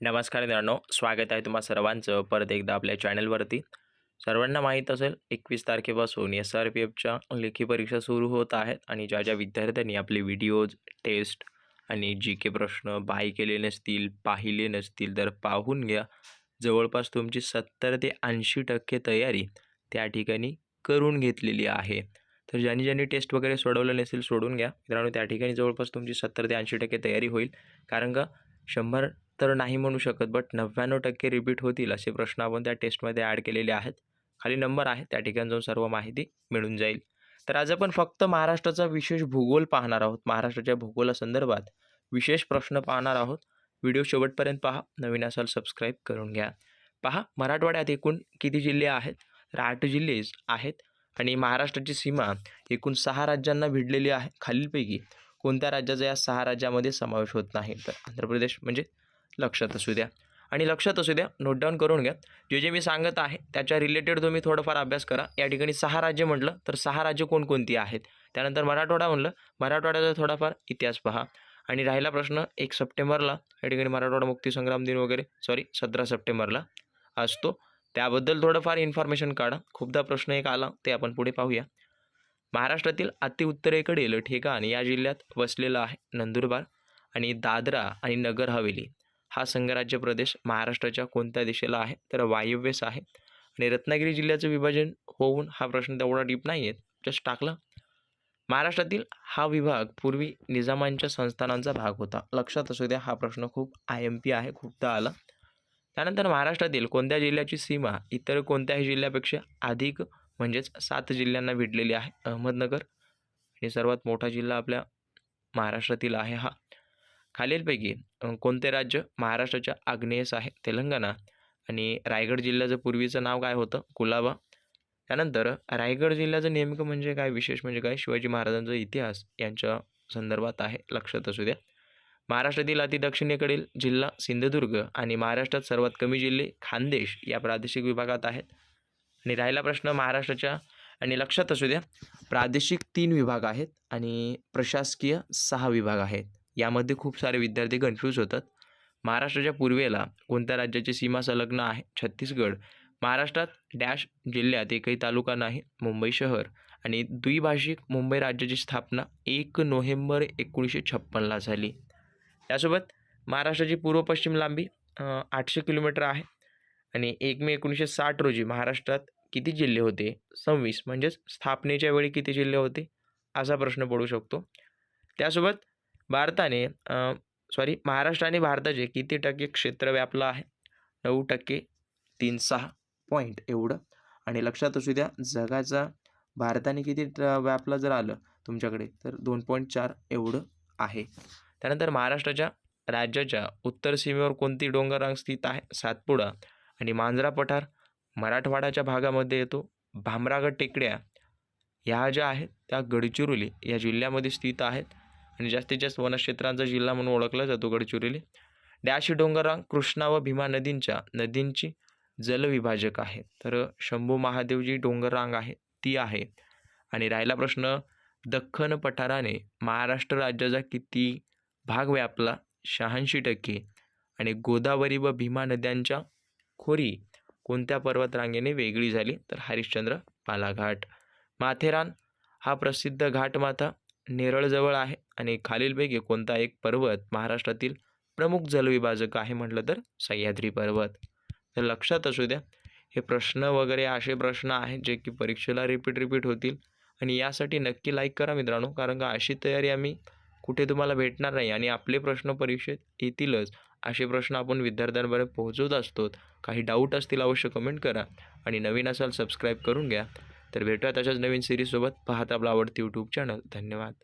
नमस्कार मित्रांनो स्वागत आहे तुम्हा सर्वांचं परत एकदा आपल्या चॅनलवरती. सर्वांना माहीत असेल एकवीस तारखेपासून एस आर पी एफच्या लेखी परीक्षा सुरू होत आहेत आणि ज्या ज्या विद्यार्थ्यांनी आपले व्हिडिओज टेस्ट आणि जी के प्रश्न बाय केले नसतील पाहिले नसतील तर पाहून घ्या. जवळपास तुमची सत्तर ते ऐंशी टक्के तयारी त्या ठिकाणी करून घेतलेली आहे. तर ज्यांनी ज्यांनी टेस्ट वगैरे सोडवलं नसेल सोडून घ्या. मित्रांनो त्या ठिकाणी जवळपास तुमची सत्तर ते ऐंशी टक्के तयारी होईल. कारण का? शंभर तर नाही म्हणू शकत बट नव्याण्णव टक्के रिपीट होतील असे प्रश्न आपण त्या टेस्टमध्ये ॲड केलेले आहेत. खाली नंबर आहे त्या ठिकाणी जाऊन सर्व माहिती मिळून जाईल. तर आज आपण फक्त महाराष्ट्राचा विशेष भूगोल पाहणार आहोत. महाराष्ट्राच्या भूगोलासंदर्भात विशेष प्रश्न पाहणार आहोत. व्हिडिओ शेवटपर्यंत पहा. नवीन असाल सबस्क्राईब करून घ्या. पहा मराठवाड्यात एकूण किती जिल्हे आहेत? तर आठ जिल्हे आहेत आणि महाराष्ट्राची सीमा एकूण सहा राज्यांना भिडलेली आहे. खालीलपैकी कोणत्या राज्याचा या सहा राज्यामध्ये समावेश होत नाही? तर आंध्र प्रदेश म्हणजे लक्षात असू द्या. आणि लक्षात असू द्या नोट डाऊन करून घ्या. जे जे मी सांगत आहे त्याच्या रिलेटेड तुम्ही थोडंफार अभ्यास करा. या ठिकाणी सहा राज्य म्हटलं तर सहा राज्य कोणकोणती आहेत? त्यानंतर मराठवाडा म्हणलं मराठवाड्याचा थोडाफार इतिहास पहा. आणि राहिला प्रश्न एक सप्टेंबरला या ठिकाणी मराठवाडा मुक्तीसंग्राम दिन वगैरे सॉरी सतरा सप्टेंबरला असतो. त्याबद्दल थोडंफार इन्फॉर्मेशन काढा. खूपदा प्रश्न एक आला ते आपण पुढे पाहूया. महाराष्ट्रातील अतिउत्तरेकडील ठिकाण या जिल्ह्यात वसलेलं आहे नंदुरबार आणि दादरा आणि नगर हवेली. हा संघराज्य प्रदेश महाराष्ट्राच्या कोणत्या दिशेला आहे? तर वायव्येस आहे. आणि रत्नागिरी जिल्ह्याचं विभाजन होऊन हा प्रश्न तेवढा डीप नाही आहे जस्ट टाकला. महाराष्ट्रातील हा विभाग पूर्वी निजामांच्या संस्थानांचा भाग होता. लक्षात असू द्या हा प्रश्न खूप आय एम पी आहे खूपदा आला त्यानंतर महाराष्ट्रातील कोणत्या जिल्ह्याची सीमा इतर कोणत्याही जिल्ह्यापेक्षा अधिक म्हणजेच सात जिल्ह्यांना भिडलेली आहे? अहमदनगर. आणि सर्वात मोठा जिल्हा आपल्या महाराष्ट्रातील आहे हा. खालीलपैकी कोणते राज्य महाराष्ट्राच्या आग्नेयस आहे? तेलंगणा. आणि रायगड जिल्ह्याचं पूर्वीचं नाव काय होतं? कुलाबा. त्यानंतर रायगड जिल्ह्याचं नेमकं म्हणजे काय? विशेष म्हणजे काय? शिवाजी महाराजांचा इतिहास यांच्या संदर्भात आहे लक्षात असू द्या. महाराष्ट्रातील अति दक्षिणेकडील जिल्हा सिंधुदुर्ग आणि महाराष्ट्रात सर्वात कमी जिल्हे खानदेश या प्रादेशिक विभागात आहेत. आणि राहिला प्रश्न महाराष्ट्राच्या आणि लक्षात असू द्या प्रादेशिक तीन विभाग आहेत आणि प्रशासकीय सहा विभाग आहेत. यामध्ये खूप सारे विद्यार्थी कन्फ्यूज होतात. महाराष्ट्राच्या पूर्वेला कोणत्या राज्याची सीमा संलग्न आहे? छत्तीसगड. महाराष्ट्रात डॅश जिल्ह्यात एकही तालुका नाही मुंबई शहर. आणि द्विभाषिक मुंबई राज्याची स्थापना एक नोव्हेंबर एकोणीसशे छप्पनला झाली. त्यासोबत महाराष्ट्राची पूर्व पश्चिम लांबी आठशे किलोमीटर आहे. आणि एक मे एकोणीसशे साठ रोजी महाराष्ट्रात किती जिल्हे होते? सव्वीस. म्हणजेच स्थापनेच्या वेळी किती जिल्हे होते? असा प्रश्न पडू शकतो. त्यासोबत भारताने सॉरी महाराष्ट्राने भारताचे किती टक्के क्षेत्र व्यापलं आहे? नऊ टक्के तीन सहा पॉईंट एवढं. आणि लक्षात असू द्या जगाचा भारताने किती ट- व्यापलं जर आलं तुमच्याकडे तर दोन पॉईंट चार एवढं आहे. त्यानंतर महाराष्ट्राच्या राज्याच्या उत्तर सीमेवर कोणती डोंगररांग स्थित आहे? सातपुडा आणि मांजरा पठार मराठवाड्याच्या भागामध्ये येतो. भामरागड टेकड्या ह्या ज्या आहेत त्या गडचिरोली या जिल्ह्यामध्ये स्थित आहेत. आणि जास्तीत जास्त वनक्षेत्रांचा जिल्हा म्हणून ओळखला जातो गडचिरोली. डॅशी डोंगरा कृष्णा व भीमा नदींच्या नदींची जलविभाजक आहे. तर शंभू महादेव जी डोंगररांग आहे ती आहे. आणि राहिला प्रश्न दख्खन पठाराने महाराष्ट्र राज्याचा किती भाग व्यापला? शहाऐंशी टक्के. आणि गोदावरी व भीमा नद्यांच्या खोरी कोणत्या पर्वतरांगेने वेगळी झाली? तर हरिश्चंद्र बालाघाट माथेरान हा प्रसिद्ध घाटमाथा नेरळजवळ आहे आणि खालीलपैकी कोणता एक पर्वत महाराष्ट्रातील प्रमुख जलविभाजक आहे म्हटलं तर सह्याद्री पर्वत. तर लक्षात असू द्या हे प्रश्न वगैरे असे प्रश्न आहेत जे की परीक्षेला रिपीट रिपीट होतील आणि यासाठी नक्की लाईक करा मित्रांनो कारण का अशी तयारी आम्ही कुठे तुम्हाला भेटणार नाही आणि आपले प्रश्न परीक्षेत येतीलच असे प्रश्न आपण विद्यार्थ्यांपर्यंत पोहोचवत असतो. काही डाऊट असतील अवश्य कमेंट करा आणि नवीन असाल सबस्क्राईब करून घ्या. तर भेटूया तशाच नवीन सिरीजसोबत पाहत आपला आवडती यूट्यूब चॅनल धन्यवाद.